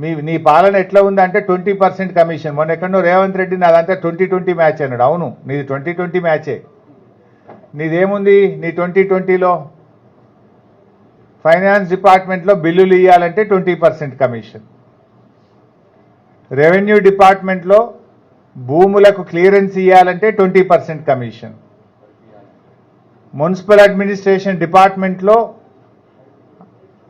మీ నీ పాలన ఎట్లా ఉందంటే ట్వంటీ పర్సెంట్ కమిషన్. మొన్న ఎక్కడో రేవంత్ రెడ్డి నాదంతా ట్వంటీ ట్వంటీ మ్యాచ్ అన్నాడు. అవును నీది ట్వంటీ ట్వంటీ మ్యాచే. నీదేముంది? నీ ట్వంటీ ట్వంటీలో? ఫైనాన్స్ డిపార్ట్మెంట్లో బిల్లులు ఇవ్వాలంటే ట్వంటీ పర్సెంట్ కమిషన్. రెవెన్యూ డిపార్ట్మెంట్లో భూములకు క్లియరెన్స్ ఇవ్వాలంటే twenty percent commission. Municipal administration డిపార్ట్మెంట్లో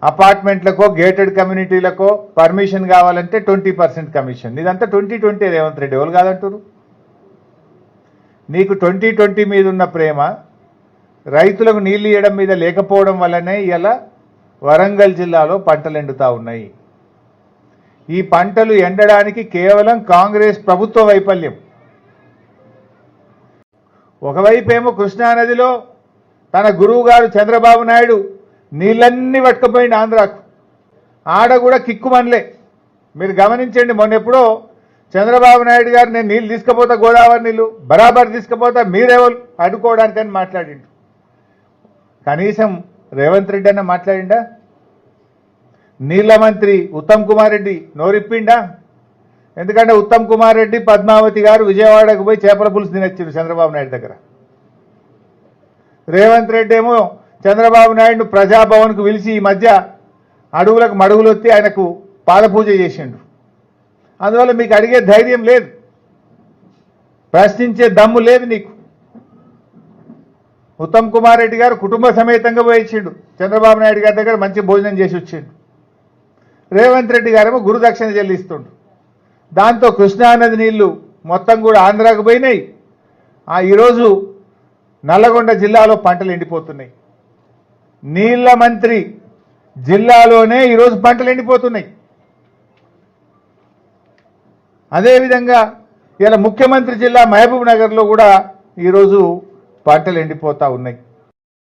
అపార్ట్మెంట్లకో గేటెడ్ కమ్యూనిటీలకో పర్మిషన్ కావాలంటే ట్వంటీ పర్సెంట్ కమిషన్. ఇదంతా ట్వంటీ ట్వంటీ రేవంత్ రెడ్డి ఎవరు కాదంటారు నీకు ట్వంటీ ట్వంటీ మీద ఉన్న ప్రేమ రైతులకు నీళ్ళు ఇవ్వడం మీద లేకపోవడం వల్లనే ఇలా వరంగల్ జిల్లాలో పంటలు ఎండుతా ఉన్నాయి. ఈ పంటలు ఎండడానికి కేవలం కాంగ్రెస్ ప్రభుత్వ వైఫల్యం. ఒకవైపేమో కృష్ణానదిలో తన గురువుగారు చంద్రబాబు నాయుడు నీళ్ళన్నీ పట్టుకుపోయింది ఆంధ్రాకు. ఆడ కూడా కిక్కుమనలే మీరు గమనించండి మొన్న ఎప్పుడో చంద్రబాబు నాయుడు గారు నేను నీళ్ళు తీసుకుపోతా గోదావరి నీళ్ళు బరాబర్ తీసుకుపోతా మీరెవరు అడ్డుకోవడానికని మాట్లాడిండు. కనీసం రేవంత్ రెడ్డి అన్న మాట్లాడిండా? నీళ్ళ మంత్రి ఉత్తమ్ కుమార్ రెడ్డి నోరిప్పిండా? ఎందుకంటే ఉత్తమ్ కుమార్ రెడ్డి పద్మావతి గారు విజయవాడకు పోయి చేపల పులుసు తినొచ్చారు చంద్రబాబు నాయుడు దగ్గర. రేవంత్ రెడ్డి ఏమో చంద్రబాబు నాయుడు ప్రజాభవన్కు పిలిచి ఈ మధ్య అడుగులకు మడుగులు వచ్చి ఆయనకు పాదపూజ చేసిండు. అందువల్ల మీకు అడిగే ధైర్యం లేదు. ప్రశ్నించే దమ్ము లేదు నీకు. ఉత్తమ్ కుమార్ రెడ్డి గారు కుటుంబ సమేతంగా పోయించిండు. చంద్రబాబు నాయుడు గారి దగ్గర మంచి భోజనం చేసి వచ్చిండు. రేవంత్ రెడ్డి గారేమో గురుదక్షిణ చెల్లిస్తుండు. దాంతో కృష్ణానది నీళ్ళు మొత్తం కూడా ఆంధ్రాకు పోయినాయి. ఆ ఈరోజు నల్లగొండ జిల్లాలో పంటలు ఎండిపోతున్నాయి. నీళ్ళ మంత్రి జిల్లాలోనే ఈరోజు పంటలు ఎండిపోతున్నాయి. అదేవిధంగా ఇలా ముఖ్యమంత్రి జిల్లా మహబూబ్ నగర్లో కూడా ఈరోజు పంటలు ఎండిపోతూ ఉన్నాయి.